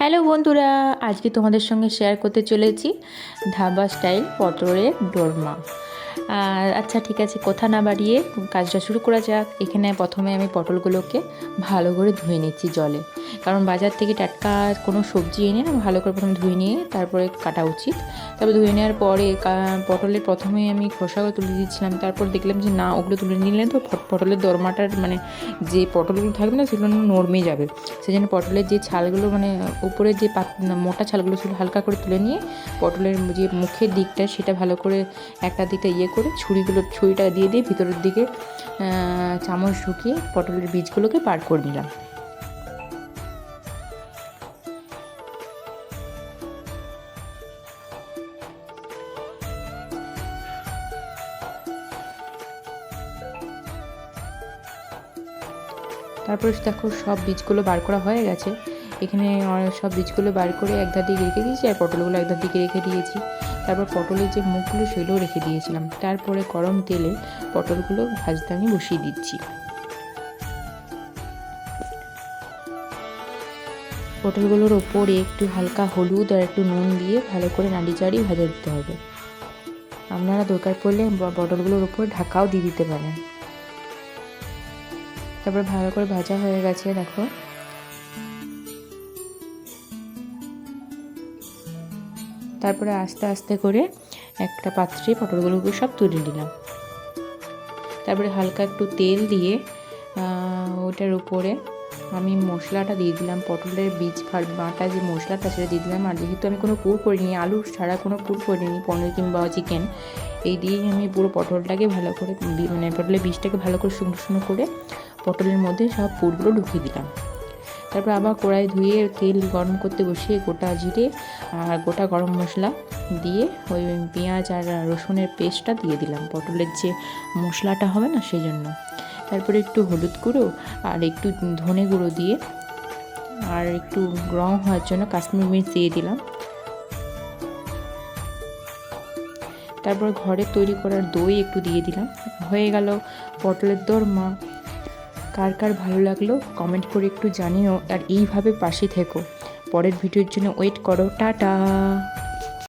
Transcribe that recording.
Hello বন্ধুরা আজকে তোমাদের সঙ্গে শেয়ার করতে চলেছি ধাবা স্টাইল পটলের ডোরমা আচ্ছা ঠিক আছে, কথা না বাড়িয়ে কাজটা শুরু করা যাক। এখানে প্রথমে আমি পটলগুলোকে ভালো করে ধুয়ে নিচ্ছি জলে। কারণ বাজার থেকে টাটকা কোনো সবজি এনে না ভালো করে প্রথমে ধুয়ে নিয়ে তারপরে কাটা উচিত। তারপরে ধুয়ে নেওয়ার পরে পটলের প্রথমে আমি খোসাগুলো তুলে দিচ্ছিলাম। তারপর দেখলাম যে না, ওগুলো তুলে নিলে তো পটলের দরমাটার মানে যে পটলগুলো থাকবে না, সেগুলো নরমে যাবে। সেই জন্য পটলের যে ছালগুলো মানে উপরে যে মোটা ছালগুলো ছিল হালকা করে তুলে নিয়ে পটলের যে মুখের দিকটা, সেটা ভালো করে একটা দিকটা ইয়ে করে ছুরিগুলো ছুরিটা দিয়ে দিয়ে ভিতরের দিকে চামচ ঢুকিয়ে পটলের বীজগুলোকে বার করে নিলাম। তারপরে দেখো সব বীজগুলো বার করা হয়ে গেছে। এখানে সব বীজগুলো বার করে একধার দিকে রেখে দিয়েছি আর পটলগুলো একধার দিকে রেখে দিয়েছি। তারপর পটলের যে মুখগুলো সেগুলো রেখে দিয়েছিলাম। তারপরে গরম তেলে পটলগুলো ভাজতে আমি বসিয়ে দিচ্ছি। পটলগুলোর ওপরে একটু হালকা হলুদ আর একটু নুন দিয়ে ভালো করে নাড়ি চাড়িয়ে ভাজা দিতে হবে। আপনারা দরকার পড়লে পটলগুলোর ওপর ঢাকাও দিয়ে দিতে পারেন। তারপর ভালো করে ভাজা হয়ে গেছে, দেখো। তারপরে আস্তে আস্তে করে একটা পাত্রে পটলগুলোকে সব তুলে নিলাম। তারপরে হালকা একটু তেল দিয়ে ওটার উপরে আমি মশলাটা দিয়ে দিলাম। পটলের বীজ ফা- বাটা যে মশলাটা সেটা দিয়ে দিলাম। আর যেহেতু আমি কোনো পুর করিনি, আলু ছাড়া কোনো পুর করিনি, পনির কিংবা চিকেন, এই দিয়েই আমি পুরো পটলটাকে ভালো করে মানে পটলের বীজটাকে ভালো করে শুকনো শুকনো করে পটলের মধ্যে সব পুরগুলো ঢুকিয়ে দিলাম। তারপর আবার কড়াই ধুয়ে তেল গরম করতে বসিয়ে গোটা জিরে আর গোটা গরম মশলা দিয়ে ওই পেঁয়াজ আর রসুনের পেস্টটা দিয়ে দিলাম। পটলের যে মশলাটা হবে না সেই জন্য তারপরে একটু হলুদ গুঁড়ো আর একটু ধনে গুঁড়ো দিয়ে আর একটু রং হওয়ার জন্য কাশ্মীর মির্চ দিয়ে দিলাম। তারপর ঘরে তৈরি করার দই একটু দিয়ে দিলাম। হয়ে গেল পটলের দোরমা। কার কার ভালো লাগল কমেন্ট করে একটু জানিও, আর এইভাবে পাশে থেকো। পরের ভিডিওর জন্য ওয়েট করো, টাটা!